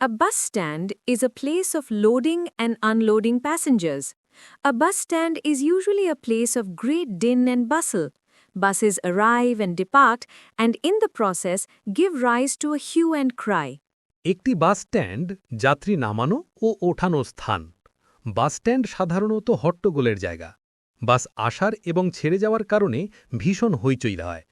A bus stand is a place of loading and unloading passengers. A bus stand is usually a place of great din and bustle. Buses arrive and depart and in the process give rise to a hue and cry. একটি bus stand যাত্রী নামানো ও ওঠানোর স্থান bus stand সাধারণত হট্টগোলের জায়গা বাস আসার এবং ছেড়ে যাওয়ার কারণে ভীষণ হইচই হয়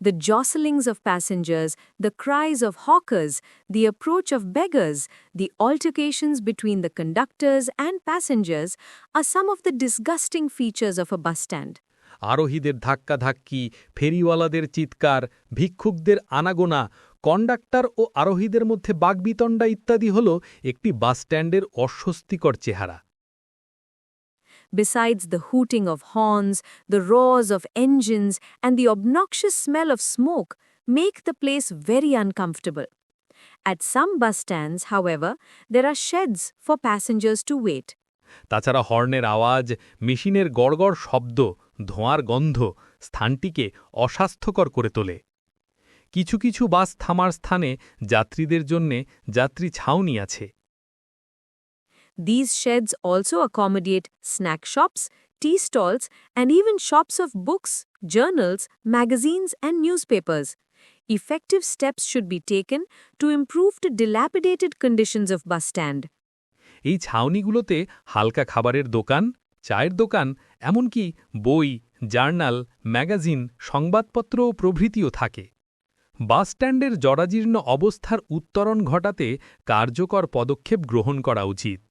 The jostlings of passengers, the cries of hawkers, the approach of beggars, the altercations between the conductors and passengers are some of the disgusting features of a bus stand. আরোহীদের ধাক্কাধাক্কি ফেরিওয়ালাদের চিৎকার ভিক্ষুকদের আনাগোনা কন্ডাক্টর ও আরোহীদের মধ্যে বাগবিতণ্ডা ইত্যাদি হল একটি বাস স্ট্যান্ডের অস্বস্তিকর চেহারা Besides the hooting of horns, the roars of engines, and the obnoxious smell of smoke make the place very uncomfortable. At some bus stands, however, there are sheds for passengers to wait. তাছাড়া হর্নের আওয়াজ মেশিনের গড়গড় শব্দ ধোঁয়ার গন্ধ স্থানটিকে অস্বাস্থ্যকর করে তোলে কিছু কিছু বাস থামার স্থানে যাত্রীদের জন্যে যাত্রী ছাউনি আছে These sheds also accommodate snack shops, tea stalls, and even shops of books, journals, magazines, and newspapers. Effective steps should be taken to improve the dilapidated conditions of bus stand. এই ছাউনিগুলোতে হালকা খাবারের দোকান চায়ের দোকান এমনকি বই জার্নাল ম্যাগাজিন সংবাদপত্র প্রভৃতিও থাকে বাস স্ট্যান্ডের জরাজীর্ণ অবস্থার উত্তরণ ঘটাতে কার্যকর পদক্ষেপ গ্রহণ করা উচিত